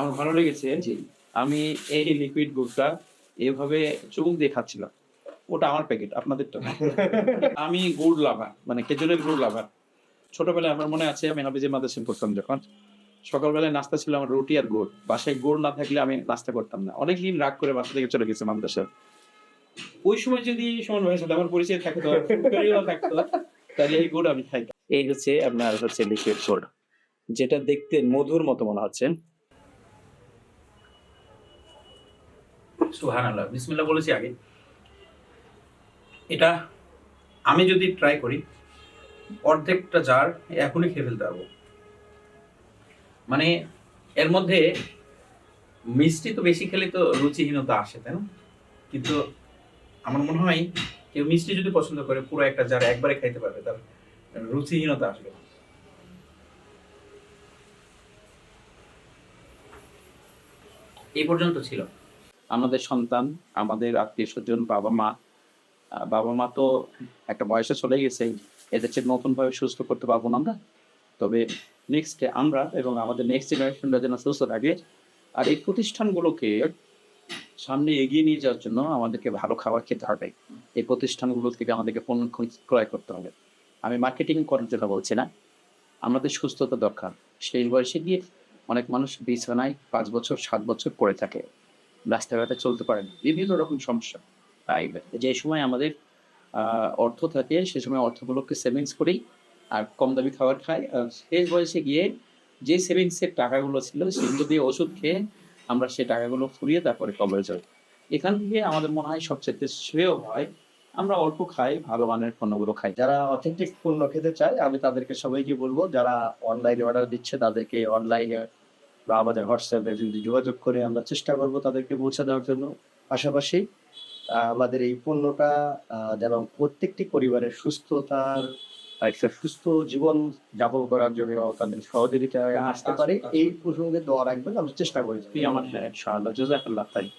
আমার ভালো লেগেছে। আমি এই লিকুইড গুড়টা এভাবে চুমুক দিয়ে খাচ্ছিলাম। ওটা আমার প্যাকেট আপনাদের তো আমি গুড় লাভার মানে খেজুরের গুড় লাভার। ছোটবেলায় আমার মনে আছে আমি হাফিজে মাদ্রাসা পড়তাম যখন। সকালবেলায় নাস্তা ছিল আমার রুটি আর গুড়। বাসায় গুড় না থাকলে আমি নাস্তা করতাম না। অনেকদিন রাগ করে বাসা থেকে চলে গেছে মাদ্রাসা ওই সময় যদি সমান ভাইয়ের সাথে আমার পরিচয় থাকতো থাকতো তাহলে এই গুড় আমি খাইতাম। এই হচ্ছে আপনার হচ্ছে লিকুইড গুড় যেটা দেখতে মধুর মতো মনে হচ্ছে। সুহান আল্লাহ বিসমিল্লাহ বলেছি আগে। এটা আমি যদি ট্রাই করি, অর্ধেকটা জার এখনই খেয়ে ফেলতে পারব। মানে এর মধ্যে মিষ্টি তো বেশি খেলে তো রুচিহীনতা আসে, তাই না? কিন্তু আমার মনে হয় কেউ মিষ্টি যদি পছন্দ করে, পুরো একটা জার একবারে খাইতে পারবে, তার রুচিহীনতা আসবে। এই পর্যন্ত ছিল। আমাদের সন্তান, আমাদের আত্মীয় স্বজন, বাবা মা বাবা মা তো একটা বয়সে চলে গেছে, এদের চেয়ে নতুন ভাবে সুস্থ করতে পারব না আমরা। তবে নেক্সটে আমরা এবং আমাদের নেক্সট জেনারেশনরা যেন সুস্থ থাকে আর এই প্রতিষ্ঠানগুলোকে সামনে এগিয়ে নিয়ে যাওয়ার জন্য আমাদেরকে ভালো খাবার খেতে হবে। এই প্রতিষ্ঠানগুলো থেকে আমাদেরকে পণ্য ক্রয় করতে হবে। আমি মার্কেটিং করার জন্য বলছি না। আমাদের সুস্থতা দরকার। সেই বয়সে গিয়ে অনেক মানুষ বিছানায় পাঁচ বছর, সাত বছর পড়ে থাকে। রাস্তাঘাটে চলতে পারে না। বিভিন্ন রকম সমস্যা। যে সময় আমাদের অর্থ থাকে, সে সময় অর্থগুলোকে সেভিংস করি আর কম দামি খাবার খাই। আর শেষ বয়সে গিয়ে যে সেভিংসের টাকাগুলো ছিল, সেগুলো দিয়ে ওষুধ খেয়ে আমরা সে টাকাগুলো ফুরিয়ে তারপরে কবরে যাই। এখান থেকে আমাদের মনে হয় সবচেয়ে শ্রেয় হয়, আমরা অল্প খাই, ভালো মানের পণ্যগুলো খাই। যারা অথেন্টিক পণ্য খেতে চায়, আমি তাদেরকে সবাইকে বলব, যারা অনলাইনে অর্ডার দিচ্ছে, তাদেরকে অনলাইনে বা আমাদের হোয়াটসঅ্যাপে যদি যোগাযোগ করে আমরা চেষ্টা করব তাদেরকে পৌঁছে দেওয়ার জন্য। পাশাপাশি আমাদের এই পণ্যটা যেন প্রত্যেকটি পরিবারের সুস্থতার একটা সুস্থ জীবন যাপন করার জন্য তাদের সহযোগিতা আসতে পারে, এই প্রসঙ্গে দোয়া রাখবেন, আমরা চেষ্টা করি। আমার খাইর।